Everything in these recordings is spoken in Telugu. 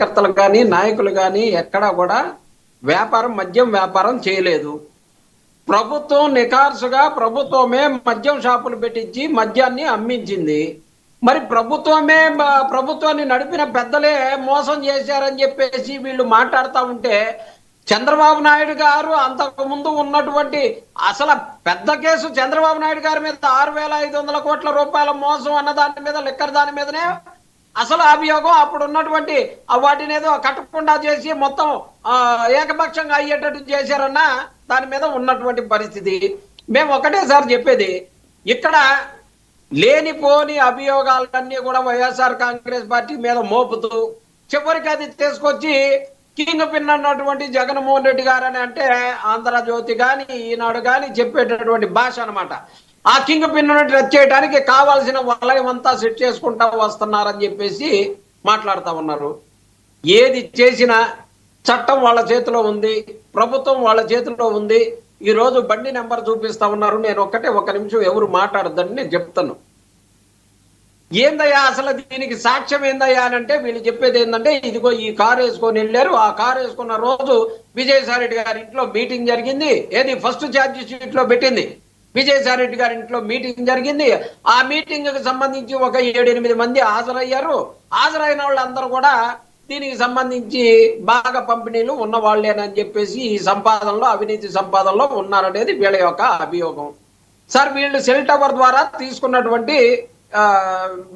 కార్యకర్తలు కానీ నాయకులు కానీ ఎక్కడా కూడా వ్యాపారం మద్యం వ్యాపారం చేయలేదు. ప్రభుత్వం నికార్సుగా ప్రభుత్వమే మద్యం షాపులు పెట్టించి మద్యాన్ని అమ్మించింది. మరి ప్రభుత్వమే ప్రభుత్వాన్ని నడిపిన పెద్దలే మోసం చేశారని చెప్పేసి వీళ్ళు మాట్లాడుతూ ఉంటే చంద్రబాబు నాయుడు గారు అంతకు ముందు ఉన్నటువంటి అసలు పెద్ద కేసు చంద్రబాబు నాయుడు గారి మీద ఆరు వేల ఐదు వందల కోట్ల రూపాయల మోసం అన్న దాని మీద లెక్కర్ దాని మీదనే అసలు అభియోగం అప్పుడు ఉన్నటువంటి వాటిని ఏదో కట్టకుండా చేసి మొత్తం ఏకపక్షంగా అయ్యేటట్టు చేశారన్న దాని మీద ఉన్నటువంటి పరిస్థితి. మేము ఒకటేసారి చెప్పేది ఇక్కడ లేనిపోని అభియోగాలన్నీ కూడా వైఎస్ఆర్ కాంగ్రెస్ పార్టీ మీద మోపుతూ చివరికి అది తీసుకొచ్చి కింగ్ పిన్ అన్నటువంటి జగన్మోహన్ రెడ్డి గారు అని అంటే ఆంధ్రజ్యోతి కానీ ఈనాడు కానీ చెప్పేటటువంటి భాష అన్నమాట. ఆ కింగ్ పిన్ రద్దు చేయడానికి కావాల్సిన వలయం అంతా సెట్ చేసుకుంటా వస్తున్నారని చెప్పేసి మాట్లాడుతూ ఉన్నారు. ఏది చేసినా చట్టం వాళ్ళ చేతిలో ఉంది ప్రభుత్వం వాళ్ళ చేతిలో ఉంది. ఈ రోజు బండి నెంబర్ చూపిస్తా ఉన్నారు. నేను ఒక్కటే ఒక నిమిషం ఎవరు మాట్లాడద్దని నేను చెప్తాను. ఏందయ్యా అసలు దీనికి సాక్ష్యం ఏందయ్యా అని అంటే వీళ్ళు చెప్పేది ఏంటంటే ఇదిగో ఈ కారు వేసుకొని వెళ్ళారు. ఆ కారు వేసుకున్న రోజు విజయసాయి రెడ్డి గారి ఇంట్లో మీటింగ్ జరిగింది. ఏది? ఫస్ట్ ఛార్జ్ షీట్లో పెట్టింది. విజయసాయి రెడ్డి గారి ఇంట్లో మీటింగ్ జరిగింది. ఆ మీటింగ్కి సంబంధించి ఒక ఏడు ఎనిమిది మంది హాజరయ్యారు. హాజరైన వాళ్ళందరూ కూడా దీనికి సంబంధించి బాగా పంపిణీలు ఉన్న వాళ్ళేనని చెప్పేసి ఈ సంపాదనలో అవినీతి సంపాదనలో ఉన్నారనేది వీళ్ళ యొక్క అభియోగం. సార్ వీళ్ళు సెల్ టవర్ ద్వారా తీసుకున్నటువంటి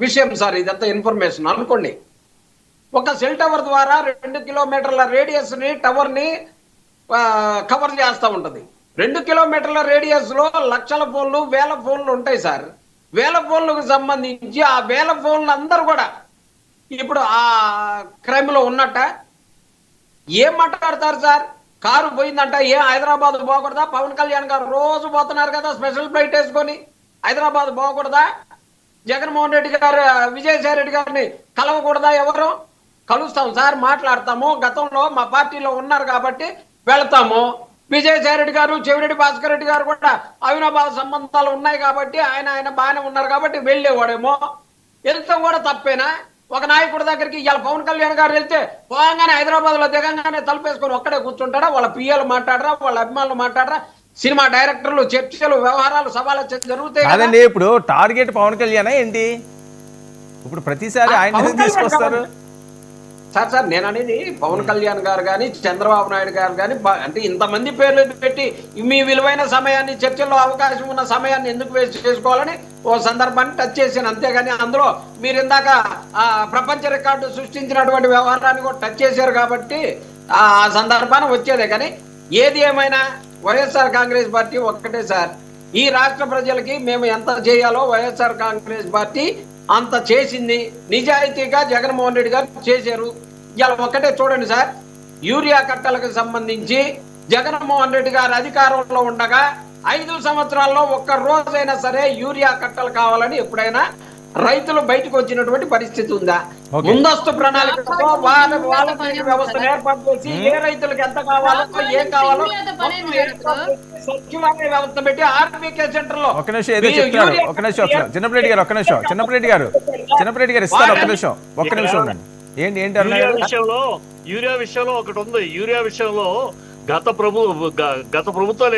విషయం సార్ ఇదంతా ఇన్ఫర్మేషన్ అనుకోండి. ఒక సెల్ టవర్ ద్వారా రెండు కిలోమీటర్ల రేడియస్ని టవర్ని కవర్ చేస్తూ ఉంటది. రెండు కిలోమీటర్ల రేడియస్లో లక్షల ఫోన్లు వేల ఫోన్లు ఉంటాయి సార్. వేల ఫోన్లకు సంబంధించి ఆ వేల ఫోన్లు అందరూ కూడా ఇప్పుడు ఆ క్రైమ్లో ఉన్నట్ట. ఏం మాట్లాడతారు సార్? కారు పోయిందంట ఏ హైదరాబాద్ పోకూడదా? పవన్ కళ్యాణ్ గారు రోజు పోతున్నారు కదా స్పెషల్ ఫ్లైట్ వేసుకొని. హైదరాబాద్ పోకూడదా? జగన్మోహన్ రెడ్డి గారు విజయసాయి రెడ్డి గారిని కలవకూడదా ఎవరు? కలుస్తాం సార్ మాట్లాడతాము. గతంలో మా పార్టీలో ఉన్నారు కాబట్టి వెళతాము. విజయసాయి రెడ్డి గారు చెవిరెడ్డి భాస్కర్ రెడ్డి గారు కూడా అవినాభావ సంబంధాలు ఉన్నాయి కాబట్టి ఆయన ఆయన బాగానే ఉన్నారు కాబట్టి వెళ్ళేవాడేమో. వెళ్తాం కూడా తప్పేనా? ఒక నాయకుడి దగ్గరికి ఇవాళ పవన్ కళ్యాణ్ గారు వెళ్తే పోగానే హైదరాబాద్లో దిగంగానే తలుపేసుకొని ఒక్కడే కూర్చుంటాడా? వాళ్ళ పిఎలు మాట్లాడరా? వాళ్ళ అభిమానులు మాట్లాడరా? సినిమా డైరెక్టర్లు చర్చలు వ్యవహారాలు సభలు జరుగుతాయి? కాదండి ఇప్పుడు టార్గెట్ పవన్ కళ్యాణ్ ఏంటి? ఇప్పుడు ప్రతిసారి ఆయన తీసుకొస్తారు? సార్ సార్ నేను అనేది పవన్ కళ్యాణ్ గారు కానీ చంద్రబాబు నాయుడు గారు కానీ అంటే ఇంతమంది పేర్లు పెట్టి మీ విలువైన సమయాన్ని చర్చల్లో అవకాశం ఉన్న సమయాన్ని ఎందుకు వేస్ట్ చేసుకోవాలని ఓ సందర్భాన్ని టచ్ చేశాను. అంతేగాని అందులో మీరు ఇందాక ఆ, ప్రపంచ రికార్డు సృష్టించినటువంటి వ్యవహారాన్ని కూడా టచ్ చేశారు కాబట్టి ఆ సందర్భాన్ని వచ్చేదే. కానీ ఏది ఏమైనా వైఎస్ఆర్ కాంగ్రెస్ పార్టీ ఒక్కటే సార్. ఈ రాష్ట్ర ప్రజలకి మేము ఎంత చేయాలో వైఎస్ఆర్ కాంగ్రెస్ పార్టీ అంత చేసింది నిజాయితీగా జగన్మోహన్ రెడ్డి గారు చేశారు. ఇలా ఒక్కటే చూడండి సార్ యూరియా కట్టలకు సంబంధించి జగన్మోహన్ రెడ్డి గారు అధికారంలో ఉండగా ఐదు సంవత్సరాల్లో ఒక్క రోజైనా సరే యూరియా కట్టలు కావాలని ఎప్పుడైనా రైతులు బయటకు వచ్చినటువంటి పరిస్థితి ఉందా. ముందస్తు వాళ్ళ వ్యవస్థను ఏర్పాటు చేసి ఏ రైతులకు ఎంత కావాలో ఏం కావాలో సచివాలయ వ్యవస్థ పెట్టి ఆర్బీకే సెంటర్లో ఒక నిమిషం ఏదో చెప్తున్నారు. ఒక నిమిషం ఒక చిన్నప్పరెడ్డి గారు ఒక నిమిషం చిన్నప్పరెడ్డి గారు చిన్నప్పరెడ్డి గారు ఇస్తారు ఒక నిమిషం ఒక్క నిమిషం ఉండండి. ఏంటి ఏంటి యూరియా విషయంలో యూరియా విషయంలో ఒకటి ఉంది. యూరియా విషయంలో గత ప్రభు గ- గత ప్రభుత్వాలు